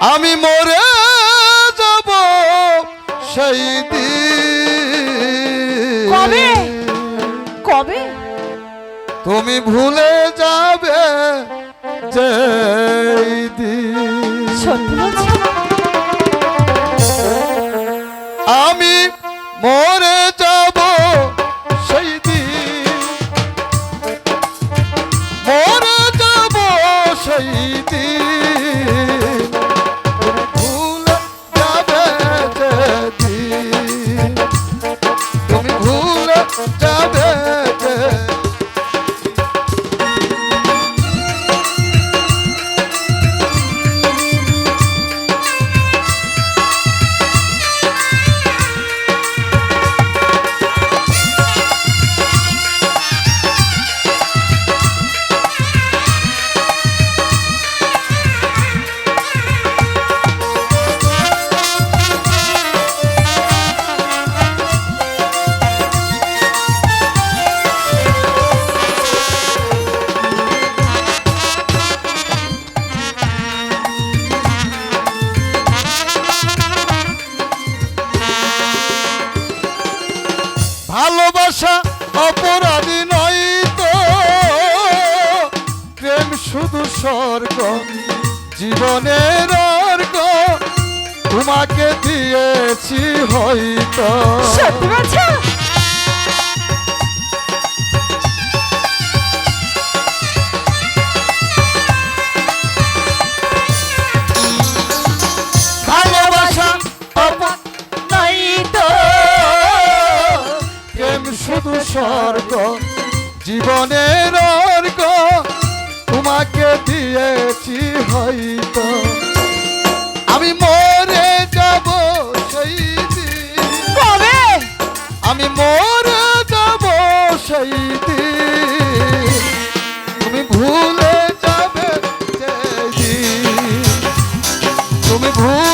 আমি মরে যাব সেই দিন। কবে? তুমি ভুলে যাবে আমি মরে ভালোবাসা অপরাধী নয় তো। প্রেম শুধু স্বর্গ জীবনের অর্গ তোমাকে দিয়েছি হয়তো। সত্যি শুধু স্বর্গ জীবনের অর্গ তোমাকে দিয়েছি হয়তো। আমি মরে যাব সেই দিন। কবে? আমি মরে যাব সেই তুমি ভুলে যাবে তুমি ভুলে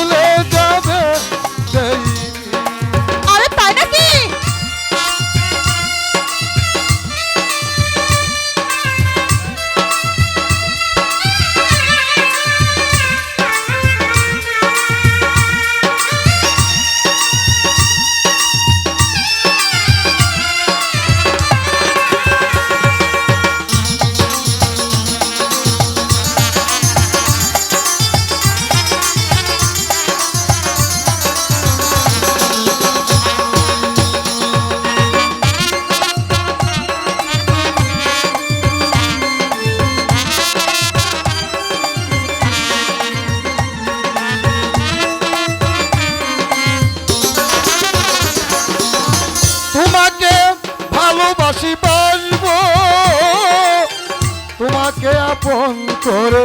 আপন করে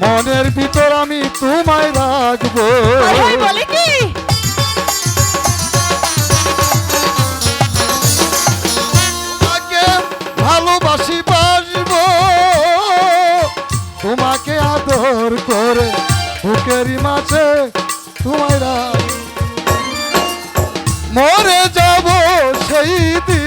মনের ভিতর আমি তোমায় রাখব। ভালোবাসি বাসব। তোমাকে আদর করে বুকেরি মাছে তোমায় রাখ মরে যাব সেই দিন।